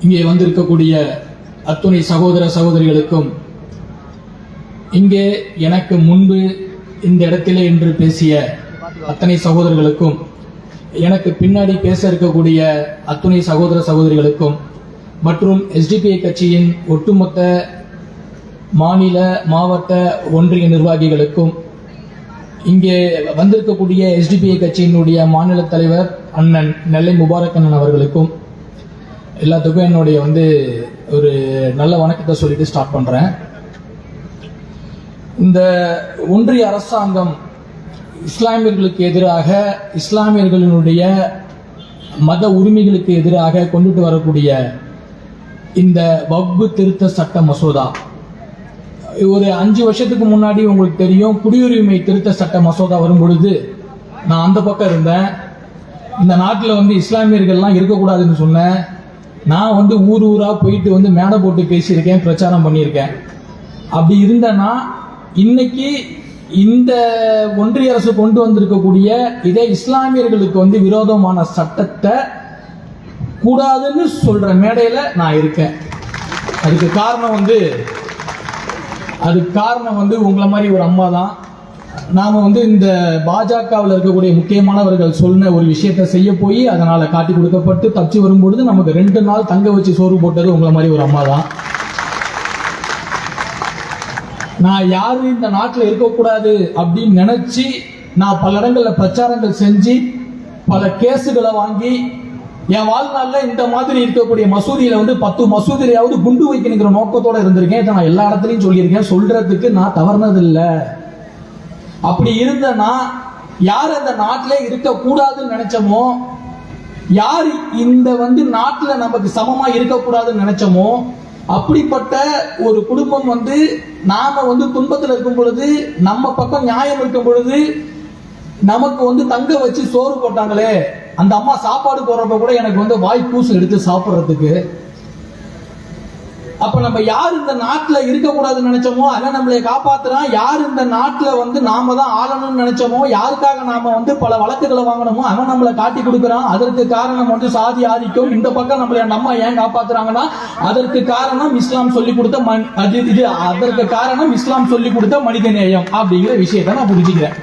இங்கே வந்திருக்கக்கூடிய அத்துணை சகோதர சகோதரிகளுக்கும் இங்கே எனக்கு முன்பு இந்த இடத்திலே என்று பேசிய அத்தனை சகோதரர்களுக்கும் எனக்கு பின்னாடி பேச இருக்கக்கூடிய அத்துணை சகோதர சகோதரிகளுக்கும் மற்றும் எஸ்டிபிஐ கட்சியின் ஒட்டுமொத்த மாநில மாவட்ட ஒன்றிய நிர்வாகிகளுக்கும் இங்கே வந்திருக்கக்கூடிய எஸ்டிபிஐ கட்சியினுடைய மாநில தலைவர் அண்ணன் நெல்லை முபாரக் அண்ணன் அவர்களுக்கும் எல்லாத்துக்கும் என்னுடைய வந்து ஒரு நல்ல வணக்கத்தை சொல்லிட்டு ஸ்டார்ட் பண்றேன். இந்த ஒன்றிய அரசாங்கம் இஸ்லாமியர்களுக்கு எதிராக இஸ்லாமியர்களினுடைய மத உரிமைகளுக்கு எதிராக கொண்டுட்டு வரக்கூடிய இந்த வக்பு திருத்த சட்ட மசோதா. ஒரு அஞ்சு வருஷத்துக்கு முன்னாடி உங்களுக்கு தெரியும் குடியுரிமை திருத்த சட்ட மசோதா வரும் பொழுது நான் அந்த பக்கம் இருந்தேன். இந்த நாட்டில் வந்து இஸ்லாமியர்கள்லாம் இருக்கக்கூடாதுன்னு சொன்னேன் நான் வந்து ஊர் ஊராக போயிட்டு வந்து மேடை போட்டு பேசியிருக்கேன் பிரச்சாரம் பண்ணியிருக்கேன். அப்படி இருந்தேன்னா இன்னைக்கு இந்த ஒன்றிய அரசு கொண்டு வந்திருக்கக்கூடிய இதே இஸ்லாமியர்களுக்கு வந்து விரோதமான சட்டத்தை கூடாதுன்னு சொல்ற மேடையில நான் இருக்கேன். அதுக்கு காரணம் வந்து அதுக்கு காரணம் வந்து உங்களை மாதிரி ஒரு அம்மா தான் நாம் வந்து இந்த பாஜகவில் இருக்கக்கூடிய முக்கியமானவர்கள் சொன்ன ஒரு விஷயத்தை செய்ய போய் அதனால் காட்டி கொடுக்கப்பட்டு தப்பிச்சு வரும்பொழுது நமக்கு ரெண்டு நாள் தங்க வச்சு சோறு போட்டது உங்களை மாதிரி ஒரு அம்மா தான் நான் யாரும் இந்த நாட்டில் இருக்கக்கூடாது அப்படின்னு நினைச்சு நான் பல இடங்களில் பிரச்சாரங்கள் செஞ்சு பல கேஸுகளை வாங்கி என் வாழ்நாளில் இந்த மாதிரி இருக்கக்கூடிய மசூதியில் வந்து பத்து மசூதியாவது குண்டு வைக்கணுங்கிற நோக்கத்தோடு இருந்திருக்கேன். இதை நான் எல்லா இடத்துலையும் சொல்லியிருக்கேன். சொல்றதுக்கு நான் தவறுனதில்லை. அப்படி இருந்தனா யார் அந்த நாட்டிலே இருக்கக்கூடாதுன்னு நினைச்சோமோ? யார் இந்த வந்து நாட்டில் நமக்கு சமமா இருக்கக்கூடாதுன்னு நினைச்சோமோ? அப்படிப்பட்ட ஒரு குடும்பம் வந்து நாம வந்து துன்பத்தில் இருக்கும் பொழுது நம்ம பக்கம் நியாயம் இருக்கும் பொழுது நமக்கு வந்து தங்க வச்சு சோறு போட்டாங்களே அந்த அம்மா சாப்பாடு போடுறப்ப கூட எனக்கு வந்து வாய் கூசு எடுத்து சாப்பிட்றதுக்கு அப்ப நம்ம யார் இந்த நாட்டுல இருக்கக்கூடாதுன்னு நினைச்சோமோ அதை நம்மளை காப்பாத்துறான். யார் இந்த நாட்டுல வந்து நாம தான் ஆளணும்னு நினைச்சோமோ யாருக்காக நாம வந்து பல வழக்குகளை வாங்கணுமோ அவன் நம்மளை காட்டி கொடுக்குறான். அதற்கு காரணம் வந்து சாதி ஆதிக்கம். இந்த பக்கம் நம்மளை நம்ம ஏன் காப்பாத்துறாங்கன்னா அதற்கு காரணம் இஸ்லாம் சொல்லி கொடுத்த மன்- அது இது அதற்கு காரணம் இஸ்லாம் சொல்லி கொடுத்த மனித நேயம் அப்படிங்கிற விஷயத்தை நான் புரிஞ்சுக்கிறேன்.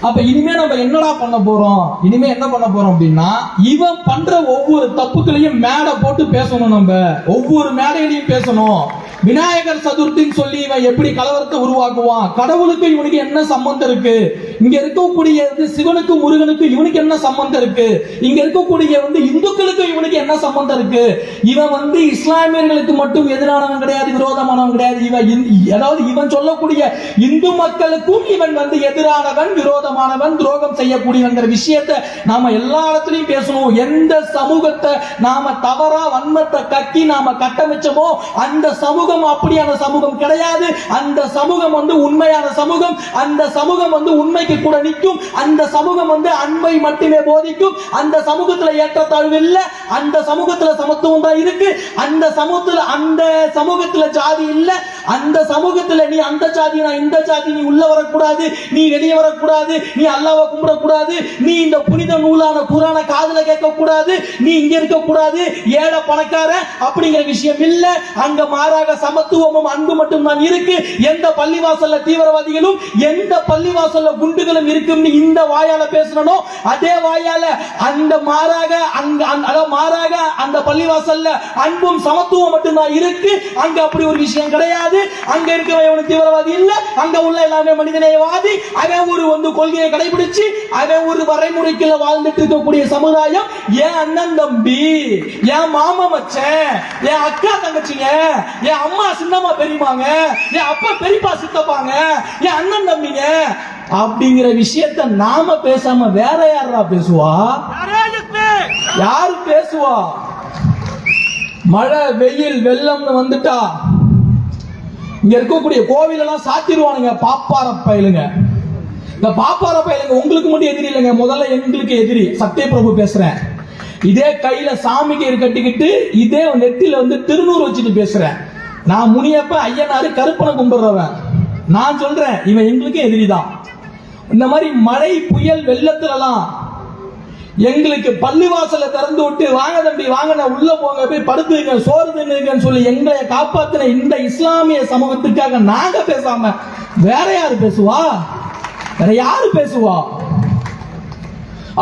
அப்ப இனிமே நம்ம என்னடா பண்ண போறோம்? இனிமே என்ன பண்ண போறோம் அப்படின்னா இவன் பண்ற ஒவ்வொரு தப்புகளையும் மேடை போட்டு பேசணும் நம்ம. ஒவ்வொரு மேடையிலையும் பேசணும். விநாயகர் சதுர்த்தின்னு சொல்லி இவன் எப்படி கலவரத்தை உருவாக்குவான்? கடவுளுக்கு இவனுக்கு என்ன சம்பந்தம் இருக்கு? இங்க இருக்கக்கூடிய சிவனுக்கு முருகனுக்கு இவனுக்கு என்ன சம்பந்தம் இருக்கு? இங்க இருக்கக்கூடிய வந்து இந்துக்களுக்கும் இவனுக்கு என்ன சம்பந்தம் இருக்கு? இவன் வந்து இஸ்லாமியர்களுக்கு மட்டும் எதிரானவன் கிடையாது விரோதமானவன் கிடையாது. இவன் அதாவது இவன் சொல்லக்கூடிய இந்து மக்களுக்கும் இவன் வந்து எதிரானவன் விரோதமானவன் துரோகம் செய்யக்கூடியவங்கிற விஷயத்தை நாம எல்லா இடத்துலயும் பேசணும். எந்த சமூகத்தை நாம தவறா வன்மத்தை கட்டி நாம கட்டமைச்சோமோ அந்த சமூகம் அப்படியான சமூகம் கிடையாது. அந்த சமூகம் வந்து உண்மையான சமூகம். அந்த சமூகம் வந்து உண்மைக்கு கூட நிற்கும். அந்த சமூகம் வந்து அன்பை மட்டுமே போதிக்கும். அந்த சமூகத்தில் ஏற்றத்தாழ்வு இல்லை. அந்த சமூகத்தில் சமத்துவம் தான் இருக்கு. அந்த சமூகத்தில் அந்த சமூகத்தில் ஜாதி இல்லை. அந்த சமூகத்தில் நீ அந்த ஜாதி நான் இந்த ஜாதி நீ உள்ள வரக்கூடாது. நீ வெளியே வரக்கூடாது. நீ அல்லாவை கும்பிடக்கூடாது. நீ இந்த புனித நூலான குரான காதல கேட்கக்கூடாது. நீ இங்க இருக்கக்கூடாது. ஏழை பணக்கார அப்படிங்கிற விஷயம் இல்லை. அங்க மாறாக சமத்துவமும் அன்பு மட்டும் தான் இருக்கு. எந்த பள்ளிவாசல்ல தீவிரவாதிகளும் எந்த பள்ளிவாசல்ல குண்டுகளும் இருக்கும்னு இந்த வாயால பேசணும் அதே வாயால அந்த மாறாக அங்க மாறாக அந்த பள்ளிவாசல்ல அன்பும் சமத்துவம் மட்டும்தான் இருக்கு. அங்க அப்படி ஒரு விஷயம் கிடையாது. அங்க இருக்கவன் இவனுக்கு தீவிரவாதி இல்ல. அங்க உள்ள எல்லாமே மனிதநேயவாதி. அவன் ஒரு வந்து கொள்கையை கடைபிடிச்சு அவன் ஒரு வரைமுறைக்குள்ள வாழ்ந்துட்டு இருக்கக்கூடிய சமுதாயம். என் அண்ணன் தம்பி? என் மாமா மச்சன்? என் அக்கா தங்கச்சிங்க? என் அம்மா சின்னம்மா பெரியமாங்க என் அப்பா பெரியப்பா சித்தப்பாங்க என் அண்ணன் தம்பிங்க. அப்படிங்கிற விஷயத்த நாம பேசாம வேற யாரா பேசுவா? யாரு பேசுவா? மழை வெயில் வெள்ளம்னு வந்துட்டா. இங்க இருக்கக்கூடிய கோவில் எல்லாம் சாத்திடுவானுங்க பாப்பார பயலுங்க. இந்த பாப்பார பயலுங்க உங்களுக்கு மட்டும் எதிரி இல்லைங்க முதல்ல எங்களுக்கு எதிரி. சத்யபிரபு பேசுறேன். இதே கையில சாமி கயிறு கட்டிக்கிட்டு இதே நெத்தில வந்து திருநூறு வச்சுட்டு பேசுறேன். நான் முனியப்ப ஐயனாரு கருப்பனை கும்பிடுறவன். நான் சொல்றேன் இவன் எங்களுக்கு எதிரி தான் இந்த மாதிரி மழை புயல் வெள்ளத்துலலாம் எங்களுக்கு பள்ளிவாசலை திறந்து விட்டு வாங்க தம்பி வாங்கின உள்ள போங்க போய் படுத்துங்க சோறு தின்னுங்கன்னு சொல்லி எங்களை காப்பாத்தின இந்த இஸ்லாமிய சமூகத்துக்காக நாங்க பேசாம வேற யாரு பேசுவா? வேற யாரு பேசுவா?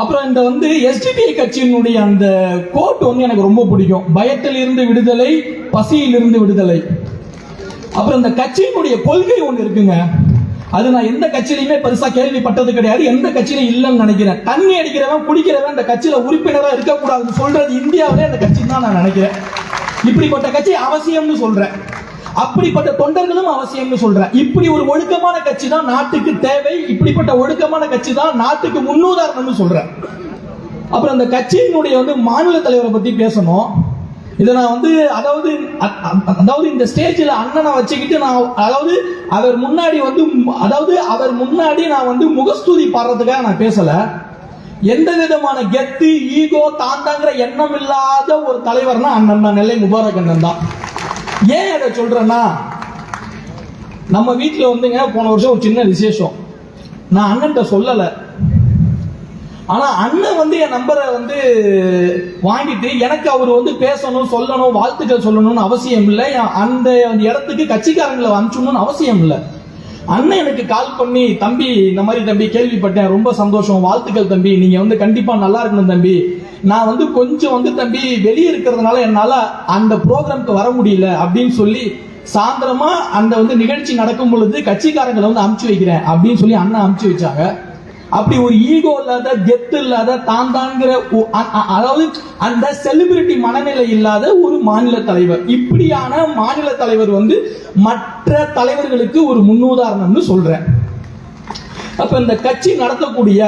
அப்புறம் இந்த வந்து எஸ்டிபிஐ கட்சியினுடைய அந்த கோட் வந்து எனக்கு ரொம்ப பிடிக்கும். பயத்தில் இருந்து விடுதலை பசியில் இருந்து விடுதலை. அப்புறம் இந்த கட்சியினுடைய கொள்கை ஒன்று இருக்குங்க. அது நான் எந்த கட்சியிலையுமே பெருசா கேள்விப்பட்டது கிடையாது. எந்த கட்சியிலும் இல்லைன்னு நினைக்கிறேன். தண்ணி அடிக்கிறவன் குடிக்கிறவன் அந்த கட்சியில உறுப்பினரா இருக்கக்கூடாதுன்னு சொல்றது இந்தியாவிலே அந்த கட்சி தான் நான் நினைக்கிறேன். இப்படிப்பட்ட கட்சி அவசியம்னு சொல்றேன். அப்படிப்பட்ட தொண்டர்களும் அவசியம்னு சொல்றேன். இப்படி ஒரு ஒழுக்கமான கட்சி தான் நாட்டுக்கு தேவை இப்படிப்பட்ட ஒழுக்கமான கட்சி தான் நாட்டுக்கு முன்னுதாரணம்னு சொல்றேன். அப்புறம் அந்த கட்சியினுடைய வந்து மாநில தலைவரை பத்தி பேசணும். இதை நான் வந்து அதாவது அ- அதாவது இந்த ஸ்டேஜில் அண்ணனை வச்சுக்கிட்டு நான் அதாவது அவர் முன்னாடி வந்து அதாவது அவர் முன்னாடி நான் வந்து முகஸ்துதி பாடுறதுக்காக நான் பேசலை. எந்த விதமான கெத்து ஈகோ தாந்தாங்கிற எண்ணம் இல்லாத ஒரு தலைவர்னா அண்ணன் தான். நெல்லை முபாரக் அண்ணன் தான். ஏன் அதை சொல்றேன்னா நம்ம வீட்டில் வந்துங்க போன வருஷம் ஒரு சின்ன விசேஷம். நான் அண்ணன்ட்ட சொல்லலை. ஆனால் அண்ணன் வந்து என் நம்பரை வந்து வாங்கிட்டு எனக்கு அவர் வந்து பேசணும் சொல்லணும் வாழ்த்துக்கள் சொல்லணும்னு அவசியம் இல்லை. அந்த அந்த இடத்துக்கு கட்சிக்காரங்களை அனுப்பிச்சணும்னு அவசியம் இல்லை. அண்ணன் எனக்கு கால் பண்ணி தம்பி இந்த மாதிரி தம்பி கேள்விப்பட்டேன். ரொம்ப சந்தோஷம். வாழ்த்துக்கள் தம்பி. நீங்க வந்து கண்டிப்பா நல்லா இருக்கணும் தம்பி. நான் வந்து கொஞ்சம் வந்து தம்பி வெளியே இருக்கிறதுனால என்னால அந்த ப்ரோக்ராம்க்கு வர முடியல. அப்படின்னு சொல்லி சாயந்தரமா அந்த வந்து நிகழ்ச்சி நடக்கும் பொழுது கட்சிக்காரங்களை வந்து அமுச்சு வைக்கிறேன் அப்படின்னு சொல்லி அண்ணன் அமுச்சு வச்சாங்க. அப்படி ஒரு ஈகோ இல்லாத கெத்து இல்லாத தான் தான்ங்கிற அதாவது அந்த செலிபிரிட்டி மனநிலை இல்லாத ஒரு மாநில தலைவர். இப்படியான மாநில தலைவர் வந்து மற்ற தலைவர்களுக்கு ஒரு முன்னுதாரணம்னு சொல்றேன். அப்ப இந்த கட்சி நடத்தக்கூடிய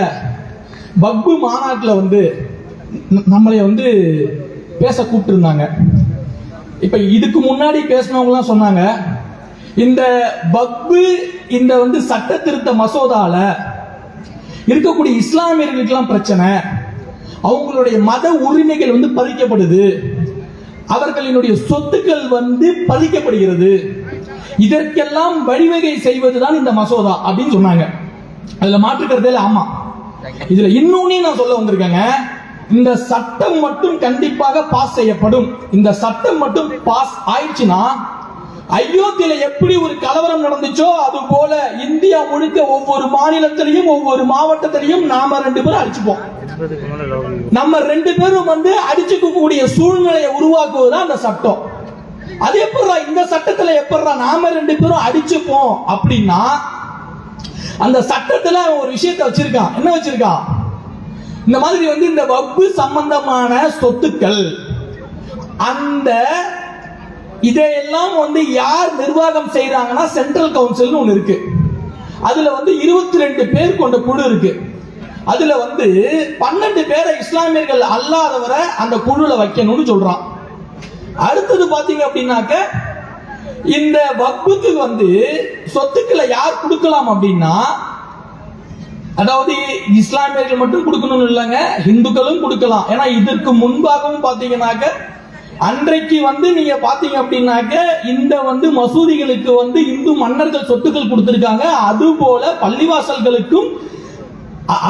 பப்பு மாநாட்டில் வந்து நம்மளை வந்து பேச கூப்பிட்டுருந்தாங்க. இப்ப இதுக்கு முன்னாடி பேசினவங்கலாம் சொன்னாங்க இந்த பப்பு இந்த வந்து சட்ட திருத்த மசோதாவில் இருக்கக்கூடிய இஸ்லாமியர்களுக்கெல்லாம் பிரச்சனை. அவங்களுடைய மத உரிமைகள் வந்து பறிக்கப்படுது. அவர்களினுடைய சொத்துக்கள் வந்து பறிக்கப்படுகிறது. இதற்கெல்லாம் வழிவகை செய்வதுதான் இந்த மசோதா அப்படின்னு சொன்னாங்க. அதுல மாற்றுக்கிறதே இல்ல, ஆமா. இதுல இன்னொன்னு நான் சொல்ல வந்திருக்கேங்க. இந்த சட்டம் மட்டும் கண்டிப்பாக பாஸ் செய்யப்படும். இந்த சட்டம் மட்டும் பாஸ் ஆயிடுச்சுன்னா அயோத்தியில எப்படி ஒரு கலவரம் நடந்துச்சோ அது போல இந்தியா முழுக்க ஒவ்வொரு மாநிலத்திலையும் ஒவ்வொரு மாவட்டத்திலையும் நாம ரெண்டு பேரும் அடிச்சுப்போம். நம்ம ரெண்டு பேரும் வந்து அடிச்சுக்கக்கூடிய சூழ்நிலையை உருவாக்குவதுதான் அந்த சட்டம். அது எப்படிடா இந்த சட்டத்துல எப்படிடா நாம ரெண்டு பேரும் அடிச்சுப்போம் அப்படின்னா அந்த சட்டத்துல ஒரு விஷயத்த வச்சிருக்கான். என்ன வச்சிருக்கான்? இந்த மாதிரி வந்து இந்த வப்பு சம்பந்தமான சொத்துக்கள் அந்த இதையெல்லாம் வந்து யார் நிர்வாகம் செய்யறாங்கன்னா சென்ட்ரல் கவுன்சில்னு ஒன்று இருக்கு. அதுல வந்து இருபத்தி ரெண்டு பேர் கொண்ட குழு இருக்கு. அதுல வந்து பன்னெண்டு பேரை இஸ்லாமியர்கள் அல்லாதவரை அந்த குழுல வைக்கணும்னு சொல்றான். அடுத்தது பாத்தீங்க அப்படின்னாக்க இந்த வக்குக்கு வந்து சொத்துக்களை யார் கொடுக்கலாம் அப்படின்னா அதாவது இஸ்லாமியர்கள் மட்டும் கொடுக்கணும்னு இல்லைங்க இந்துக்களும் கொடுக்கலாம். ஏன்னா இதற்கு முன்பாகவும் பாத்தீங்கன்னாக்க அன்றைக்கு வந்து நீங்க பாத்தீங்க அப்படின்னாக்க இந்த வந்து மசூதிகளுக்கு வந்து இந்து மன்னர்கள் சொத்துக்கள் கொடுத்திருக்காங்க. அது போல பள்ளிவாசல்களுக்கும்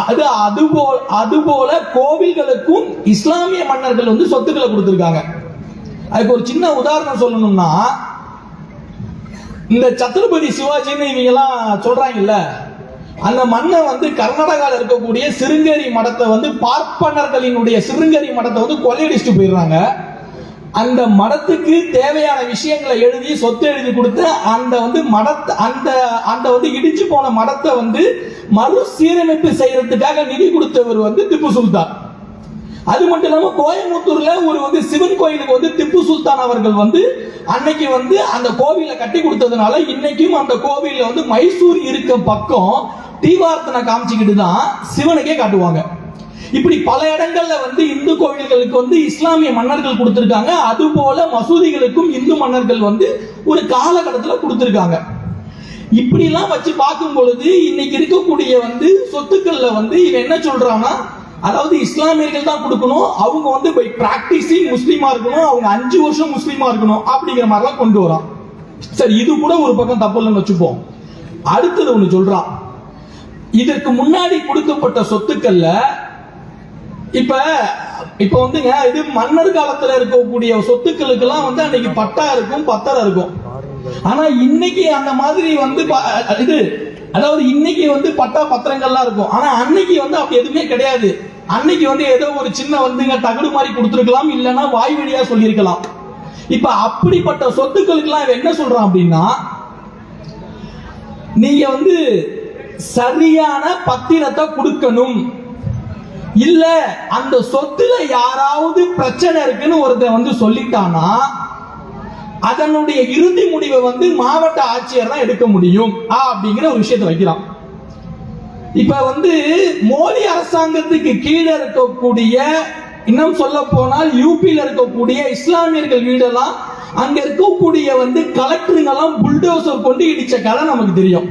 அது அதுபோல் அதுபோல கோவில்களுக்கும் இஸ்லாமிய மன்னர்கள் வந்து சொத்துக்களை கொடுத்திருக்காங்க. அதுக்கு ஒரு சின்ன உதாரணம் சொல்லணும்னா இந்த சத்ரபதி சிவாஜின்னு இவங்க எல்லாம் சொல்றாங்கல்ல அந்த மன்னன் வந்து கர்நாடகாவில் இருக்கக்கூடிய சிருங்கேரி மடத்தை வந்து பார்ப்பனர்களினுடைய சிருங்கேரி மடத்தை வந்து கொள்ளையடிச்சுட்டு போயிடுறாங்க. அந்த மடத்துக்கு தேவையான விஷயங்களை எழுதி சொத்து எழுதி கொடுத்து அந்த வந்து மடத்தை அந்த அந்த வந்து இடிச்சு போன மடத்தை வந்து மறுசீரமைப்பு செய்யறதுக்காக நிதி கொடுத்தவர் வந்து திப்பு சுல்தான். அது மட்டும் இல்லாம கோயம்புத்தூர்ல ஒரு வந்து சிவன் கோயிலுக்கு வந்து திப்பு சுல்தான் அவர்கள் வந்து அன்னைக்கு வந்து அந்த கோவிலை கட்டி கொடுத்ததுனால இன்னைக்கும் அந்த கோவில்ல வந்து மைசூர் இருக்க பக்கம் தீவார்த்தனை காமிச்சுக்கிட்டு தான் சிவனுக்கே காட்டுவாங்க. இப்படி பல இடங்கள்ல வந்து இந்து கோவில்களுக்கு வந்து இஸ்லாமிய மன்னர்கள் கொடுத்திருக்காங்க. அது போல மசூதிகளுக்கும் இந்து மன்னர்கள் வந்து ஒரு காலகட்டத்தில் கொடுத்திருக்காங்க. இப்படிலாம் வச்சு பார்க்கும் பொழுது இன்னைக்கு இருக்கக்கூடிய வந்து சொத்துக்கள்ல வந்து இவன் என்ன சொல்றான்னா அதாவது இஸ்லாமியர்கள் தான் கொடுக்கணும் அவங்க வந்து பை பிராக்டிஸிங் முஸ்லீமா இருக்கணும் அவங்க அஞ்சு வருஷம் முஸ்லீமா இருக்கணும் அப்படிங்கிற மாதிரிலாம் கொண்டு வரான். சரி இது கூட ஒரு பக்கம் தப்பு இல்லைன்னு வச்சுப்போம். அடுத்தது ஒன்று சொல்றான். இதற்கு முன்னாடி கொடுக்கப்பட்ட சொத்துக்கள்ல இப்ப இப்ப வந்துங்க இது மன்னர் காலத்துல இருக்கக்கூடிய சொத்துக்களுக்கெல்லாம் வந்து அன்னைக்கு பட்டா இருக்கும் பத்திரம் இருக்கும். ஆனா இன்னைக்கு அந்த மாதிரி வந்து இது அதாவது இன்னைக்கு வந்து பட்டா பத்திரங்கள்லாம் இருக்கும். ஆனா அன்னைக்கு வந்து அப்படி எதுவுமே கிடையாது. அன்னைக்கு வந்து ஏதோ ஒரு சின்ன வந்துங்க தகடு மாதிரி கொடுத்துருக்கலாம் இல்லைன்னா வாய் வழியா சொல்லியிருக்கலாம். இப்ப அப்படிப்பட்ட சொத்துக்களுக்கு எல்லாம் என்ன சொல்றான் அப்படின்னா நீங்க வந்து சரியான பத்திரத்தை கொடுக்கணும். இல்ல அந்த சொத்துல யாராவது பிரச்சனை இருக்குன்னு ஒருத்தன் வந்து சொல்லிட்டானா அதனுடைய இறுதி முடிவை வந்து மாவட்ட ஆட்சியர் தான் எடுக்க முடியும். அப்படிங்கிற ஒரு விஷயத்தை வைக்கிறான். இப்ப வந்து மோடி அரசாங்கத்துக்கு கீழே இருக்கக்கூடிய இன்னும் சொல்ல போனால் யூபியில் இருக்கக்கூடிய இஸ்லாமியர்கள் வீடெல்லாம் அங்க இருக்கக்கூடிய வந்து கலெக்டருங்கெல்லாம் புல்டோசர் கொண்டு இடிச்ச கதை நமக்கு தெரியும்.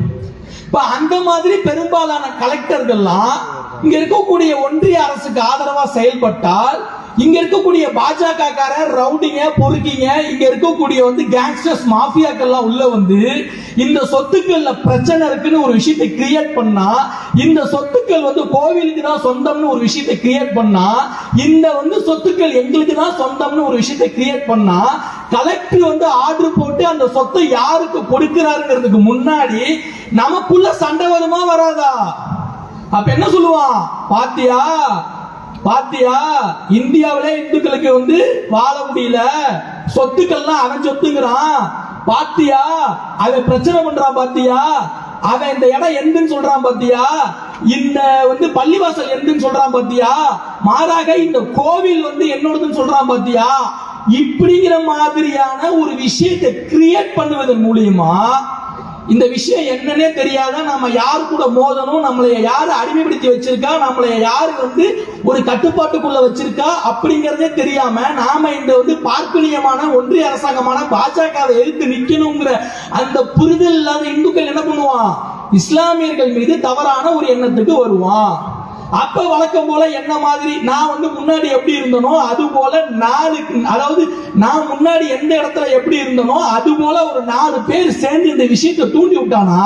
இப்ப அந்த மாதிரி பெரும்பாலான கலெக்டர்கள்லாம் இங்க இருக்கக்கூடிய ஒன்றிய அரசுக்கு ஆதரவா செயல்பட்டால் இங்க இருக்கக்கூடிய பாஜக காரர் ரவுடிங்க பொறுக்கிங்க இங்க இருக்கக்கூடிய வந்து கேங்ஸ்டர்ஸ் மாஃபியாக்கள்லாம் உள்ள வந்து இந்த சொத்துக்கள்ல பிரச்சனை இருக்குன்னு ஒரு விஷயத்தை கிரியேட் பண்ணா இந்த சொத்துக்கள் வந்து கோவிலுக்கு தான் சொந்தம்னு ஒரு விஷயத்தை கிரியேட் பண்ணா இந்த வந்து சொத்துக்கள் எங்களுக்கு தான் சொந்தம்னு ஒரு விஷயத்தை கிரியேட் பண்ணா கலெக்டர் வந்து ஆர்டர் போட்டு அந்த சொத்தை யாருக்கு கொடுக்கிறாருங்கிறதுக்கு முன்னாடி நமக்குள்ள சண்டை வருமா வராதா? அப்ப என்ன சொல்லுவான் பாத்தியா? பாத்தியா? இந்தியாவிலே இந்துக்களுக்கு வந்து வாழ முடியல. சொத்துக்கள்லாம் அவன் சொத்துங்கிறான். பாத்தியா? அவன் பிரச்சனை பண்றான் பாத்தியா? அவன் இந்த இடம் எந்துன்னு சொல்றான் பாத்தியா? இந்த வந்து பள்ளிவாசல் எந்துன்னு சொல்றான் பாத்தியா? மாறாக இந்த கோவில் வந்து என்னோடதுன்னு சொல்றான் பாத்தியா? இப்படிங்கிற மாதிரியான ஒரு விஷயத்தை கிரியேட் பண்ணுவதன் மூலியமா இந்த விஷயம் என்னன்னே தெரியாத? நம்ம யார் கூட மோதணும்? நம்மளை யாரு அடிமைப்படுத்தி வச்சிருக்கா? நம்மளை யாரு வந்து ஒரு கட்டுப்பாட்டுக்குள்ள வச்சிருக்கா? அப்படிங்கறதே தெரியாம நாம இந்த வந்து பார்ப்பனியமான ஒன்றிய அரசாங்கமான பாஜகவை எதிர்த்து நிக்கணுங்கிற அந்த புரிதல் இல்லாத இந்துக்கள் என்ன பண்ணுவான்? இஸ்லாமியர்கள் மீது தவறான ஒரு எண்ணத்துக்கு வருவான். அப்ப வழக்கம் போல என்ன மாதிரி நான் வந்து முன்னாடி எப்படி இருந்தனோ அது போல நாலு அதாவது நான் முன்னாடி எந்த இடத்துல எப்படி இருந்தனோ அது போல ஒரு நாலு பேர் சேர்ந்து இந்த விஷயத்தை தூண்டி விட்டானா?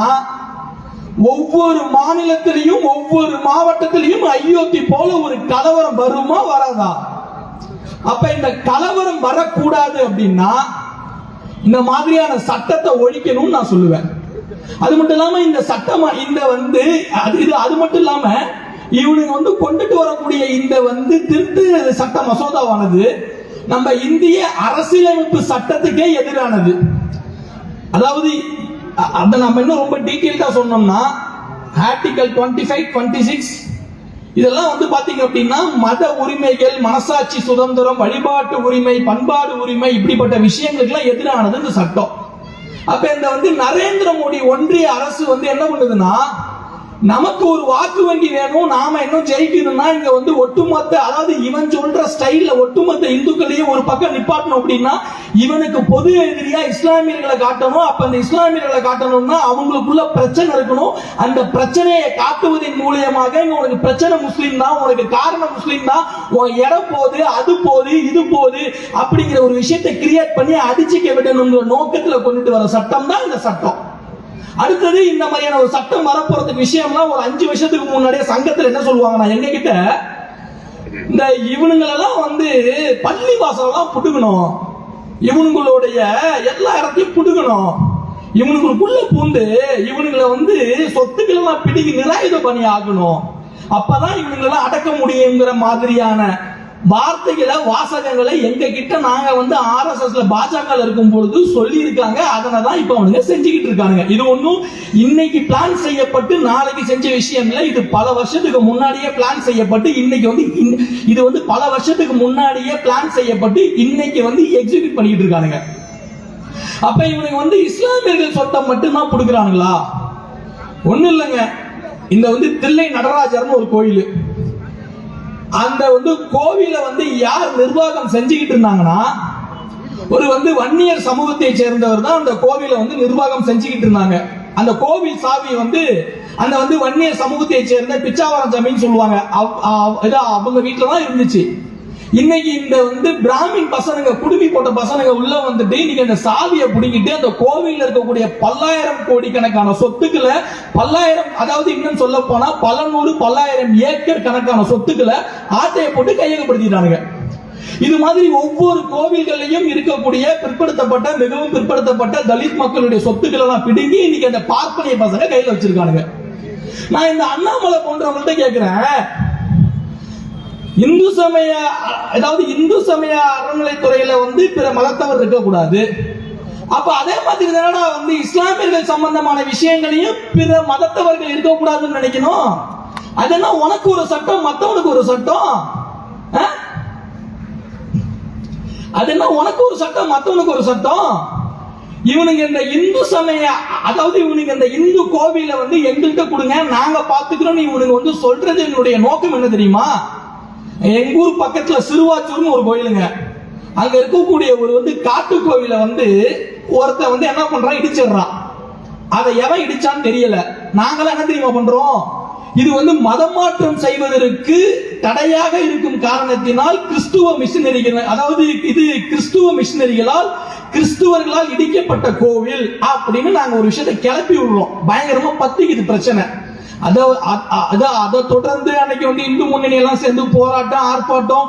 ஒவ்வொரு மாநிலத்திலையும் ஒவ்வொரு மாவட்டத்திலையும் அயோத்தி போல ஒரு கலவரம் வருமா வராதா? அப்ப இந்த கலவரம் வரக்கூடாது அப்படின்னா இந்த மாதிரியான சட்டத்தை ஒழிக்கணும்னு நான் சொல்லுவேன். அது மட்டும் இல்லாம இந்த சட்டம் இந்த வந்து அது இது அது மட்டும் இல்லாம இவனுங்க வந்து கொண்டுட்டு வரக்கூடிய இந்த வந்து திருத்து சட்ட மசோதாவானது நம்ம இந்திய அரசியலமைப்பு சட்டத்துக்கே எதிரானது. அதாவது அதை நம்ம இன்னும் ரொம்ப டீட்டெயில்டா சொன்னோம்னா article twenty five twenty six இதெல்லாம் வந்து பாத்தீங்க அப்படின்னா மத உரிமைகள் மனசாட்சி சுதந்திரம் வழிபாட்டு உரிமை பண்பாடு உரிமை இப்படிப்பட்ட விஷயங்களுக்குலாம் எதிரானது இந்த சட்டம். அப்ப இந்த வந்து நரேந்திர மோடி ஒன்றிய அரசு வந்து என்ன பண்ணுதுன்னா நமக்கு ஒரு வாக்கு வங்கி வேணும் நாம இன்னும் ஜெயிக்கணும்னா இங்க வந்து ஒட்டுமொத்த அதாவது இவன் சொல்ற ஸ்டைல்ல ஒட்டுமொத்த இந்துக்களையும் ஒரு பக்கம் நிப்பாட்டணும் அப்படின்னா இவனுக்கு பொது எதிரியா இஸ்லாமியர்களை காட்டணும். அப்ப அந்த இஸ்லாமியர்களை காட்டணும்னா அவங்களுக்குள்ள பிரச்சனை இருக்கணும். அந்த பிரச்சனையை காட்டுவதன் மூலியமாக இங்க உனக்கு பிரச்சனை முஸ்லீம் தான் உனக்கு காரணம் முஸ்லீம் தான். உன் இடம் போகுது அது போகுது இது போகுது அப்படிங்கிற ஒரு விஷயத்தை கிரியேட் பண்ணி அடிச்சுக்க விடணுங்கிற நோக்கத்துல கொண்டுட்டு வர சட்டம் தான் இந்த சட்டம். அடுத்தது இந்த மாதிரியான ஒரு சட்டம் வரப்போறதுக்கு விஷயம்லாம் ஒரு அஞ்சு வருஷத்துக்கு முன்னாடியே சங்கத்துல என்ன சொல்லுவாங்க நான் எங்க கிட்ட இந்த இவனுங்களெல்லாம் வந்து பள்ளி வாசலாம் புடுகணும் இவனுங்களுடைய எல்லா இடத்தையும் புடுகணும் இவனுங்களுக்குள்ள பூந்து இவனுங்களை வந்து சொத்துக்களெல்லாம் பிடிக்கு நிராயுத பணி ஆகணும். அப்பதான் இவனுங்களை அடக்க முடியுங்கிற மாதிரியான வார்த்தைகளை வாசகங்களை எங்க கிட்ட நாங்க வந்து ஆர்எஸ்எஸ்ல பாஜக இருக்கும் பொழுது சொல்லி இருக்காங்க அதனை தான் இப்ப அவனுங்க செஞ்சுக்கிட்டு இருக்காங்க இது ஒன்றும் இன்னைக்கு பிளான் செய்யப்பட்டு நாளைக்கு செஞ்ச விஷயம் இல்லை. இது பல வருஷத்துக்கு முன்னாடியே பிளான் செய்யப்பட்டு இன்னைக்கு வந்து இது வந்து பல வருஷத்துக்கு முன்னாடியே பிளான் செய்யப்பட்டு இன்னைக்கு வந்து எக்ஸிக்யூட் பண்ணிட்டு இருக்கானுங்க. அப்ப இவனுக்கு வந்து இஸ்லாமியர்கள் சொத்தம் மட்டும்தான் கொடுக்குறானுங்களா? ஒன்றும் இல்லைங்க. இந்த வந்து தில்லை நடராஜர்னு ஒரு கோயில். அந்த வந்து கோவிலை வந்து யார் நிர்வாகம் செஞ்சுக்கிட்டு இருந்தாங்கன்னா ஒரு வந்து வன்னியர் சமூகத்தை சேர்ந்தவர் தான் அந்த கோவிலை வந்து நிர்வாகம் செஞ்சுக்கிட்டு இருந்தாங்க. அந்த கோவில் சாவி வந்து அந்த வந்து வன்னியர் சமூகத்தை சேர்ந்த பிச்சாவரம் சாமின்னு சொல்லுவாங்க. அவ்- அவ்- அவங்க வீட்டில தான் இருந்துச்சு. இன்னைக்கு இந்த வந்து பிராமின் பசங்க குடுமி போட்ட பசங்க உள்ள வந்துட்டு இன்னைக்கு அந்த சாவியை பிடிங்கிட்டு அந்த கோவில்ல இருக்கக்கூடிய பல்லாயிரம் கோடி கணக்கான சொத்துக்களை பல்லாயிரம் அதாவது இன்னும் சொல்ல போனா பல நூறு பல்லாயிரம் ஏக்கர் கணக்கான சொத்துக்களை ஆட்டையை போட்டு கையகப்படுத்திட்டானுங்க. இது மாதிரி ஒவ்வொரு கோவில்களையும் இருக்கக்கூடிய பிற்படுத்தப்பட்ட மிகவும் பிற்படுத்தப்பட்ட தலித் மக்களுடைய சொத்துக்களை எல்லாம் பிடுங்கி இன்னைக்கு அந்த பார்ப்பனிய பசங்க கையில வச்சிருக்கானுங்க. நான் இந்த அண்ணாமலை போன்றவங்கள்ட்ட கேட்கிறேன் இந்து சமய அதாவது இந்து சமய அறநிலைத்துறையில வந்து பிற மதத்தவர் இருக்கக்கூடாது. அப்ப அதே மாதிரி தானடா வந்து இஸ்லாமியர்கள் சம்பந்தமான விஷயங்களையும் பிற மதத்தவர்கள் இருக்கக்கூடாதுன்னு நினைக்கணும். அதெல்லாம் உனக்கு ஒரு சட்டம் மத்தவனுக்கு ஒரு சட்டம்? ஆ? அது என்ன உனக்கு ஒரு சட்டம் மத்தவனுக்கு ஒரு சட்டம்? இவனுங்க இந்த இந்து சமய அதாவது இவனுங்க இந்த இந்து கோவில வந்து எங்கள்கிட்ட கொடுங்க நாங்க பாத்துக்கிறோம் இவனுங்க வந்து சொல்றது என்னுடைய நோக்கம் என்ன தெரியுமா? எங்க ஊர் பக்கத்துல சிறுவாச்சூர்னு ஒரு கோயிலுங்க. அங்க இருக்கக்கூடிய ஒரு வந்து காட்டு கோவில வந்து ஒருத்தன் வந்து என்ன பண்றான்? இடிச்சிடுறான். அதை எவன் இடிச்சான்னு தெரியல. நாங்களாம் என்ன தெரியுமா பண்றோம்? இது வந்து மதம் மாற்றம் செய்வதற்கு தடையாக இருக்கும் காரணத்தினால் கிறிஸ்துவ மிஷினரிகள் அதாவது இது கிறிஸ்துவ மிஷினரிகளால் கிறிஸ்துவர்களால் இடிக்கப்பட்ட கோவில் அப்படின்னு நாங்க ஒரு விஷயத்தை கிளப்பி விடுறோம். பயங்கரமா பத்திக்குது பிரச்சனை. அதை அ- அதை தொடர்ந்து அன்னைக்கு வந்து இந்து முன்னணி எல்லாம் சேர்ந்து போராட்டம் ஆர்ப்பாட்டம்.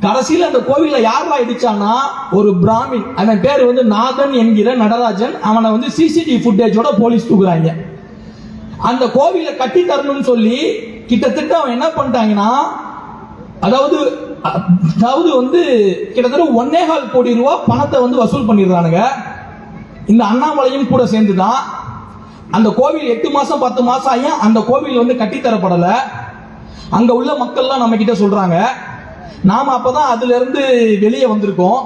கடைசியில் அந்த கோவில யாரா இடிச்சானா ஒரு பிராமின் அவன் பேர் வந்து நாதன் என்கிற நடராஜன். அவனை வந்து சிசிடிவி ஃபுட்டேஜோட போலீஸ் தூக்குறாங்க. அந்த கோவிலை கட்டி தரணும்னு சொல்லி கிட்டத்தட்ட அவன் என்ன பண்ணிட்டாங்கன்னா அதாவது அதாவது வந்து கிட்டத்தட்ட ஒன்னே கால் கோடி ரூபா பணத்தை வந்து வசூல் பண்ணிடுறானுங்க. இந்த அண்ணாமலையும் கூட சேர்ந்து தான் அந்த கோவில் எட்டு மாசம் பத்து மாசம் ஆகியும் அந்த கோவில் வந்து கட்டித்தரப்படல. அங்க உள்ள மக்கள்லாம் நம்ம கிட்ட சொல்றாங்க. நாம அப்பதான் அதுல இருந்து வெளியே வந்திருக்கோம்.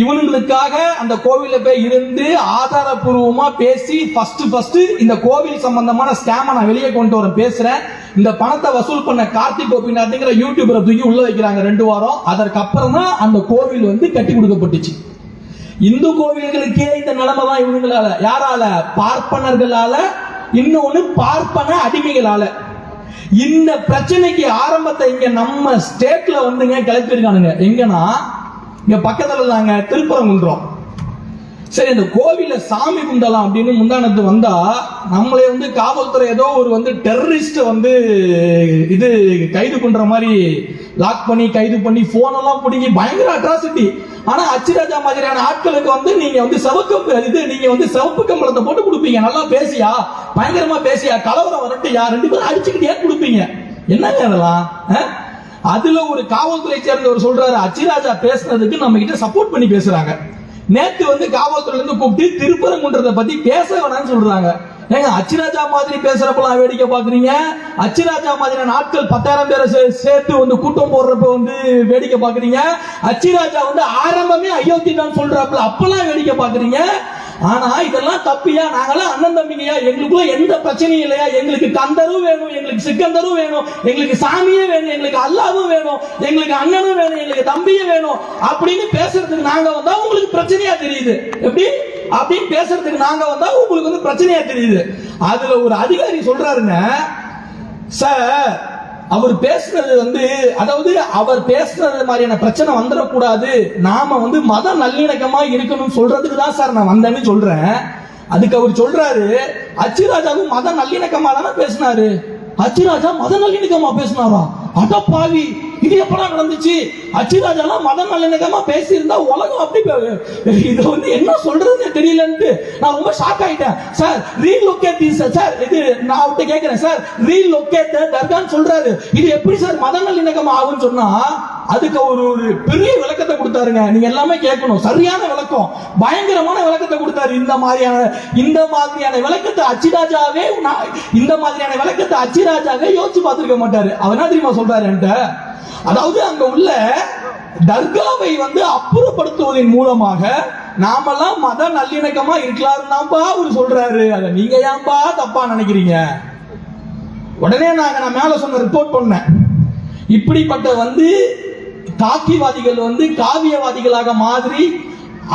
இவனுங்களுக்காக அந்த கோவில போய் இருந்து ஆதாரபூர்வமா பேசி ஃபர்ஸ்ட் ஃபர்ஸ்ட் இந்த கோவில் சம்பந்தமான ஸ்கேம நான் வெளியே கொண்டு வரேன் பேசுறேன். இந்த பணத்தை வசூல் பண்ண கார்த்திக் கோபிநாத்ங்கிற யூடியூபரை தூக்கி உள்ள வைக்கிறாங்க ரெண்டு வாரம். அதற்கப்புறம் தான் அந்த கோவில் வந்து கட்டி கொடுக்கப்பட்டுச்சு. இந்து கோவில்களுக்கே இந்த நிலைமை தான் இவனுங்களால யாரால? பார்ப்பனர்களால. இன்னொன்னு பார்ப்பன அடிமைகளால. இந்த பிரச்சனைக்கு ஆரம்பத்தை இங்க நம்ம ஸ்டேட்ல வந்துங்க கிளப்பியிருக்கானுங்க எங்கன்னா இங்க பக்கத்துல தாங்க திருப்பரங்குன்றோம். சரி இந்த கோவில சாமி குண்டலாம் அப்படின்னு முந்தானத்து வந்தா நம்மளே வந்து காவல்துறை ஏதோ ஒரு வந்து டெரரிஸ்ட் வந்து இது கைது பண்ற மாதிரி லாக் பண்ணி கைது பண்ணி போன் எல்லாம் பிடிங்கி பயங்கர அட்ராசிட்டி ஆனா அச்சுராஜா மாதிரியான ஆட்களுக்கு வந்து நீங்க வந்து சிவப்பு இது நீங்க வந்து சிவப்பு கம்பளத்தை போட்டு கொடுப்பீங்க. நல்லா பேசியா? பயங்கரமா பேசியா? கலவரம் வரட்டியா? ரெண்டு பேரும் அடிச்சுக்கிட்டே கொடுப்பீங்க. என்னங்க அதெல்லாம் ஆ? அதுல ஒரு காவல்துறை சேர்ந்தவர் சொல்றாரு அச்சிராஜா பேசுனதுக்கு நம்ம கிட்ட சப்போர்ட் பண்ணி பேசுறாங்க. நேத்து வந்து காவல்துறையில இருந்து கூப்பிட்டு திருப்பரங்குன்றத பத்தி பேச வேணாம்னு சொல்றாங்க. ஏங்க அச்சுராஜா மாதிரி பேசுறப்பெல்லாம் வேடிக்கை பாக்குறீங்க அச்சுராஜா மாதிரியான ஆட்கள் பத்தாயிரம் பேரை சேர்த்து வந்து கூட்டம் போடுறப்ப வந்து வேடிக்கை பாக்குறீங்க அச்சுராஜா வந்து ஆரம்பமே அயோத்தி தான் சொல்றாப்புல அப்பெல்லாம் வேடிக்கை பாக்குறீங்க ஆனா இதெல்லாம் தப்பியா? நாங்களாம் அண்ணன் தம்பிங்கயா எங்களுக்குள்ள எந்த பிரச்சனையும் இல்லையா? எங்களுக்கு கந்தரும் வேணும் எங்களுக்கு சிக்கந்தரும் வேணும் எங்களுக்கு சாமியே வேணும் எங்களுக்கு அல்லாவும் வேணும் எங்களுக்கு அண்ணனும் வேணும் எங்களுக்கு தம்பியும் வேணும் அப்படின்னு பேசுறதுக்கு நாங்க வந்தா உங்களுக்கு பிரச்சனையா தெரியுது. எப்படி? அப்படின்னு பேசுறதுக்கு நாங்க வந்தா உங்களுக்கு வந்து பிரச்சனையா தெரியுது. அதுல ஒரு அதிகாரி சொல்றாருங்க சார் அவர் பேசுனது வந்து அதாவது அவர் பேசுனது மாதிரியான பிரச்சனை வந்துடக்கூடாது. நாம வந்து மத நல்லிணக்கமா இருக்கணும் சொல்றதுக்கு தான் சார் நான் வந்தேன்னு சொல்றேன். அதுக்கு அவர் சொல்றாரு அச்சுராஜாவும் மத நல்லிணக்கமா தானே பேசினாரு அச்சுராஜா மத நல்லிணக்கமா பேசினாரா? அட பாவி இது எப்படா நடந்துச்சு. அச்சிராஜாலாம் மத நல்லிணக்கமா பேசியிருந்தா உலகம் அப்படி இது வந்து என்ன சொல்றதுன்னு தெரியலன்ட்டு நான் ரொம்ப ஷாக் ஆயிட்டேன். சார் ரீலொகேட் திஸ் சார் இது நான் அவர்கிட்ட கேட்கிறேன். சார் ரீலொகேட் தர்கான்னு சொல்றாரு. இது எப்படி சார் மத நல்லிணக்கம் ஆகும்னு சொன்னா அதுக்கு ஒரு ஒரு பெரிய விளக்கத்தை கொடுத்தாருங்க. நீங்க எல்லாமே கேட்கணும். சரியான விளக்கம். பயங்கரமான விளக்கத்தை கொடுத்தாரு. இந்த மாதிரியான இந்த மாதிரியான விளக்கத்தை அச்சிராஜாவே நான் இந்த மாதிரியான விளக்கத்தை அச்சிராஜாவே யோசிச்சு பார்த்திருக்க மாட்டாரு. அவர் என்ன தெரியுமா சொல்றாரு என்கிட்ட? அதாவது அங்க உள்ள தர்காவை வந்து அப்புறப்படுத்துவதன் மூலமாக நாமெல்லாம் மத நல்லிணக்கமா இருக்கலாம் தான்ப்பா அவர் சொல்றாரு. அதை நீங்க ஏன்பா தப்பா நினைக்கிறீங்க? உடனே நாங்க நான் மேல சொன்ன ரிப்போர்ட் பண்ணேன். இப்படிப்பட்ட வந்து தாக்கிவாதிகள் வந்து காவியவாதிகளாக மாதிரி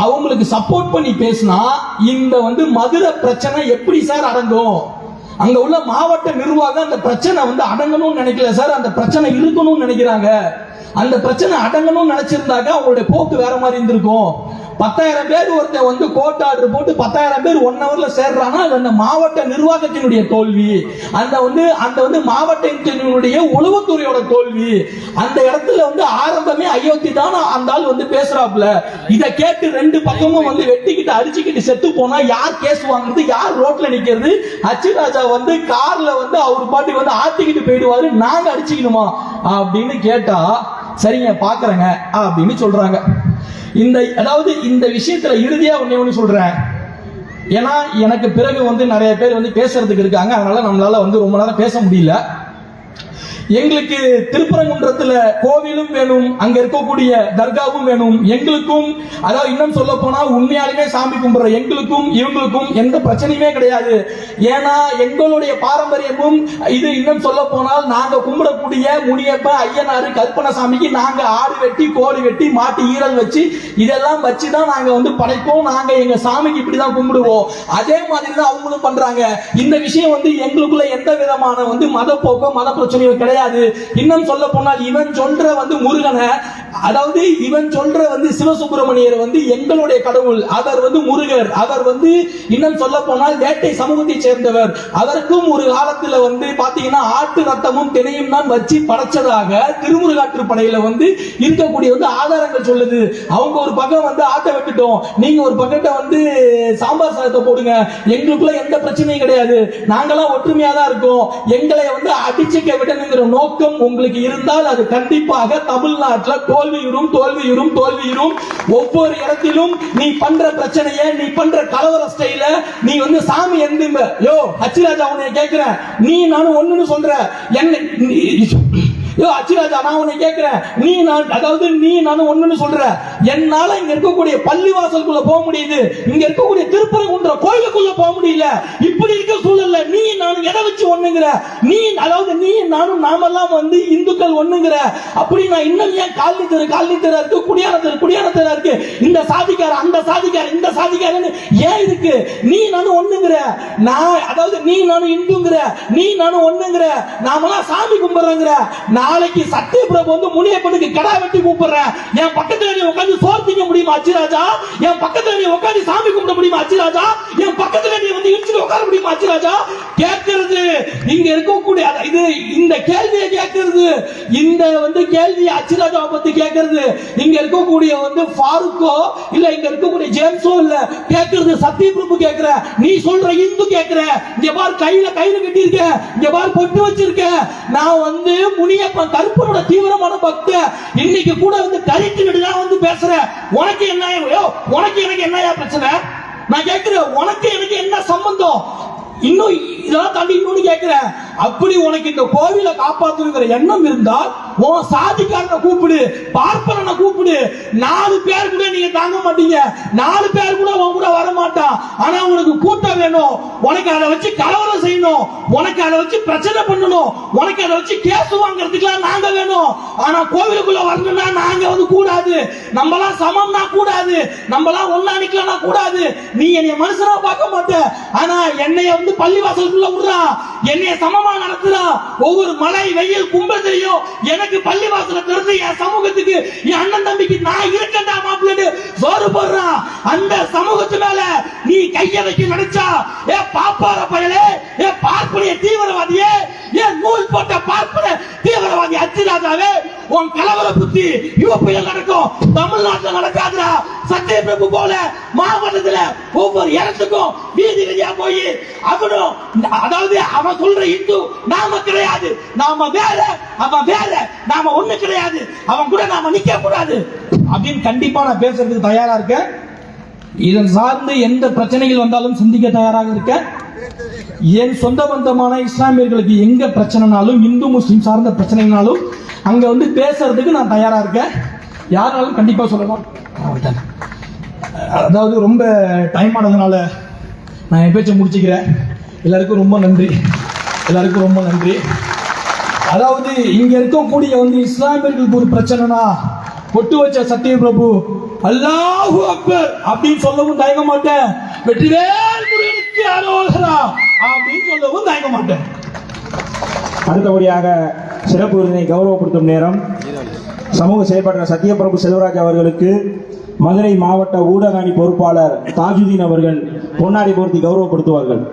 அவங்களுக்கு சப்போர்ட் பண்ணி பேசினா இந்த வந்து மதுரை பிரச்சனை எப்படி சார் அடங்கும்? அங்க உள்ள மாவட்ட நிர்வாகம் அந்த பிரச்சனை வந்து அடங்கணும்னு நினைக்கல சார். அந்த பிரச்சனை இருக்கணும்னு நினைக்கிறாங்க. அந்த பிரச்சனை அடங்கணும்னு நினைச்சிருந்தாக்க அவங்களுடைய போக்கு வேற மாதிரி இருந்திருக்கும். பத்தாயிரம் பேர் ஒருத்தன் வந்து கோட் ஆர்டர் போட்டு பத்தாயிரம் பேர் ஒன் ஹவர்ல சேர்றான்னா அது அந்த மாவட்ட நிர்வாகத்தினுடைய தோல்வி. அந்த வந்து அந்த வந்து மாவட்டத்தினுடைய உளவுத்துறையோட தோல்வி. அந்த இடத்துல வந்து ஆரம்பமே அயோத்தி தான் அந்த ஆள் வந்து பேசுறாப்ல இதை கேட்டு ரெண்டு பக்கமும் வந்து வெட்டிக்கிட்டு அடிச்சுக்கிட்டு செத்து போனா யார் கேஸ் வாங்குறது யார் ரோட்ல நிக்கிறது? அச்சுராஜா வந்து கார்ல வந்து அவர் பாட்டி வந்து ஆத்திக்கிட்டு போயிடுவாரு. நாங்க அடிச்சுக்கணுமா? அப்படின்னு கேட்டா சரிங்க பாக்குறேங்க அப்படின்னு சொல்றாங்க. இந்த அதாவது இந்த விஷயத்துல இறுதியா ஒண்ணே ஒண்ணு சொல்றேன். ஏன்னா எனக்கு பிறகு வந்து நிறைய பேர் வந்து பேசுறதுக்கு இருக்காங்க. அதனால நம்மளால வந்து ரொம்ப நேரம் பேச முடியல. எங்களுக்கு திருப்பரங்குன்றத்துல கோவிலும் வேணும் அங்க இருக்கக்கூடிய தர்காவும் வேணும். எங்களுக்கும் அதாவது இன்னும் சொல்ல போனா உண்மையாலுமே சாமி கும்பிடுற எங்களுக்கும் இவங்களுக்கும் எந்த பிரச்சனையுமே கிடையாது. ஏன்னா எங்களுடைய பாரம்பரியமும் இது இன்னும் சொல்ல போனால் நாங்க கும்பிடக்கூடிய முனியப்ப ஐயனாரு கல்பனசாமிக்கு நாங்க ஆடு வெட்டி கோழி வெட்டி மாட்டு ஈரல் வச்சு இதெல்லாம் வச்சு தான் நாங்க வந்து படைப்போம். நாங்க எங்க சாமிக்கு இப்படிதான் கும்பிடுவோம். அதே மாதிரி தான் அவங்களும் பண்றாங்க. இந்த விஷயம் வந்து எங்களுக்குள்ள எந்த விதமான வந்து மத போக்கோ மத பிரச்சனையோ கிடையாது. கிடையாது. இன்னும் சொல்ல போனால் இவன் சொல்ற வந்து முருகனை அதாவது இவன் சொல்ற வந்து சிவசுப்பிரமணியர் வந்து எங்களுடைய கடவுள் அவர் வந்து முருகர் அவர் வந்து இன்னும் சொல்ல போனால் வேட்டை சமூகத்தை சேர்ந்தவர். அவருக்கும் ஒரு காலத்துல வந்து பாத்தீங்கன்னா ஆட்டு ரத்தமும் திணையும் தான் வச்சு படைச்சதாக திருமுருகாற்று படையில வந்து இருக்கக்கூடிய வந்து ஆதாரங்கள் சொல்லுது. அவங்க ஒரு பக்கம் வந்து ஆட்டை விட்டுட்டோம். நீங்க ஒரு பக்கத்தை வந்து சாம்பார் சாதத்தை போடுங்க. எங்களுக்குள்ள எந்த பிரச்சனையும் கிடையாது. நாங்களாம் ஒற்றுமையா தான் இருக்கோம். எங்களை வந்து அடிச்சுக்க விடணுங்கிற நோக்கம் உங்களுக்கு இருந்தால் அது கண்டிப்பாக தமிழ்நாட்டுல தோல்வியுறும் தோல்வியுறும் தோல்வியுறும் ஒவ்வொரு இடத்திலும் நீ பண்ற பிரச்சனைய நீ பண்ற கலவர ஸ்டைல நீ வந்து சாமி எந்த யோ ஹச்சிராஜா உன்னை கேட்கிறேன் நீ நானும் ஒண்ணுன்னு சொல்ற என்ன யோ அச்சிராஜா நான் உன்னை கேட்கிறேன். நீ நான் அதாவது நீ நானும் ஒண்ணுன்னு சொல்ற. என்னால இங்க இருக்கக்கூடிய பள்ளிவாசலுக்குள்ள போக முடியுது. இங்க இருக்கக்கூடிய திருப்பரங்குன்ற கோயிலுக்குள்ள போக முடியல. இப்படி இருக்க சூழல்ல நீ நானும் எதை வச்சு ஒண்ணுங்கிற? நீ அதாவது நீ நானும் நாமெல்லாம் வந்து இந்துக்கள் ஒண்ணுங்கிற. அப்படி நான் இன்னும் ஏன் காலனி தெரு காலனி தெரு இருக்கு? குடியான தெரு குடியான தெரு இருக்கு. இந்த சாதிக்கார அந்த சாதிக்கார இந்த சாதிக்காரன்னு ஏன் இருக்கு? நீ நானும் ஒண்ணுங்கிற. நான் அதாவது நீ நானும் இந்துங்கிற. நீ நானும் ஒண்ணுங்கிற. நாமெல்லாம் சாமி கும்பிடுறோங்கிற. நாளைக்கு சத்தியபிரபு வந்து முனியப்பனுக்கு கடா வெட்டி கூப்பிடுற. என் பக்கத்துல நீ உட்காந்து சோறு திங்க முடியுமா அச்சிராஜா? என் பக்கத்துல நீ உட்காந்து சாமி கும்பிட முடியுமா அச்சிராஜா? என் பக்கத்துல நீ வந்து இடிச்சுட்டு உட்கார முடியுமா அச்சிராஜா? கேட்கிறது இங்க இருக்கக்கூடிய இது இந்த கேள்வியை கேட்கிறது. இந்த வந்து கேள்வி அச்சிராஜாவை பத்தி கேட்கிறது. இங்க இருக்கக்கூடிய வந்து ஃபாருக்கோ இல்ல இங்க இருக்கக்கூடிய ஜேம்ஸோ இல்ல கேட்கிறது சத்தியபிரபு கேட்கிற. நீ சொல்ற இந்து கேட்கிற. இங்க பார் கையில கையில கட்டி இருக்க இங்க பார் பொட்டு வச்சிருக்க. நான் வந்து முனிய முனியப்பன் கருப்பனோட தீவிரமான பக்த இன்னைக்கு கூட வந்து கரித்து தான் வந்து பேசுற உனக்கு என்ன உனக்கு எனக்கு என்னயா பிரச்சனை? நான் கேட்கிறேன் உனக்கு எனக்கு என்ன சம்பந்தம்? இன்னும் இதெல்லாம் தள்ளிக்கணும்னு கேட்கிற அப்படி உனக்கு இந்த கோவிலை காப்பாத்துங்கிற எண்ணம் இருந்தால் உன் சாதிக்காரனை கூப்பிடு பார்ப்பனனை கூப்பிடு. நாலு பேர் கூட நீங்க தாங்க மாட்டீங்க. நாலு பேர் கூட உன் கூட வர மாட்டான். ஆனா உனக்கு கூட்டம் வேணும். உனக்கு அதை வச்சு கலவரம் செய்யணும். உனக்கு அதை வச்சு பிரச்சனை பண்ணணும். உனக்கு அதை வச்சு கேஸ் வாங்குறதுக்குலாம் நாங்க வேணும். ஆனா கோவிலுக்குள்ள வரணும்னா நாங்க வந்து கூடாது. நம்மலாம் சமம்னா கூடாது. நம்மலாம் ஒன்னா நிக்கலாம் கூடாது. நீ என்னைய மனுஷனா பார்க்க மாட்ட. ஆனா என்னைய வந்து பள்ளிவாசல் சொல்ல விடுறா? என்னைய சமமா நடத்துறா? ஒவ்வொரு மழை வெயில் கும்பத்திலையும் எனக்கு பள்ளிவாசல திறந்து என் சமூகத்துக்கு என் அண்ணன் தம்பிக்கு நான் இருக்கேன்டா மாப்பிள்ளன்னு சோறு போடுறான் அந்த சமூகத்து மேல நீ கைய வைக்க நினைச்சா ஏ பாப்பார பயலே ஏ பார்ப்பனைய தீவிரவாதியே ஏ நூல் போட்ட பார்ப்பன தீவிரவாதி அச்சிராஜாவே உன் கலவர புத்தி யூபியில் நடக்கும். தமிழ்நாட்டில் நடக்காதுடா. சத்திய பிரபு போல மாவட்டத்துல ஒவ்வொரு இடத்துக்கும் வீதி வீதியா போய் அவனும் அதாவது அவன் சொல்ற இந்து நாம கிடையாது. நாம வேற அவன் வேற. நாம ஒண்ணு கிடையாது. அவன் கூட நாம நிக்க கூடாது. அப்படின்னு கண்டிப்பா நான் பேசுறதுக்கு தயாரா இருக்கேன். இதன் சார்ந்து எந்த பிரச்சனைகள் வந்தாலும் சிந்திக்க தயாராக இருக்கேன். என் சொந்த பந்தமான இஸ்லாமியர்களுக்கு எங்க பிரச்சனைனாலும் இந்து முஸ்லீம் சார்ந்த பிரச்சனைனாலும் அங்க வந்து பேசுறதுக்கு நான் தயாரா இருக்கேன். யாராலும் கண்டிப்பா சொல்லலாம். அதாவது ரொம்ப டைம் ஆனதுனால நான் என் பேச்சை முடிச்சுக்கிறேன். எல்லாருக்கும் ரொம்ப நன்றி. எல்லாருக்கும் ரொம்ப நன்றி. அதாவது இங்க இருக்கக்கூடிய வந்து இஸ்லாமியர்களுக்கு ஒரு பிரச்சனைனா பொட்டு வச்ச சத்திய பிரபு அல்லாஹு அக்பர் அப்படின்னு சொல்லவும் தயங்க மாட்டேன். வெற்றிவேல் முருகனுக்கு அரோகரா அப்படின்னு சொல்லவும் தயங்க மாட்டேன். அடுத்தபடியாக சிறப்பு விருதினை கௌரவப்படுத்தும் நேரம். சமூக செயற்பாட்டாளர் சத்யபிரபு செல்வராஜ் அவர்களுக்கு மதுரை மாவட்ட ஊடக அணி பொறுப்பாளர் தாஜுதீன் அவர்கள் பொன்னாடி போர்த்தி கௌரவப்படுத்துவார்கள்.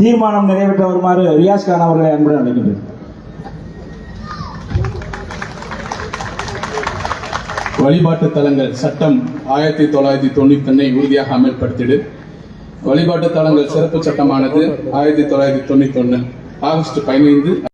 தீர்மானம் நிறைவேற்ற வருமாறு ரியாஸ் கான் அவர்களை அன்புடன் அழைக்கின்றேன். வழிபாட்டு தலங்கள் சட்டம் ஆயிரத்தி தொள்ளாயிரத்தி தொண்ணூத்தி ஒன்னை உறுதியாக அமல்படுத்திடு. வழிபாட்டு தலங்கள் சிறப்பு சட்டமானது ஆயிரத்தி தொள்ளாயிரத்தி தொண்ணூத்தி ஒன்னு ஆகஸ்ட் பதினைந்து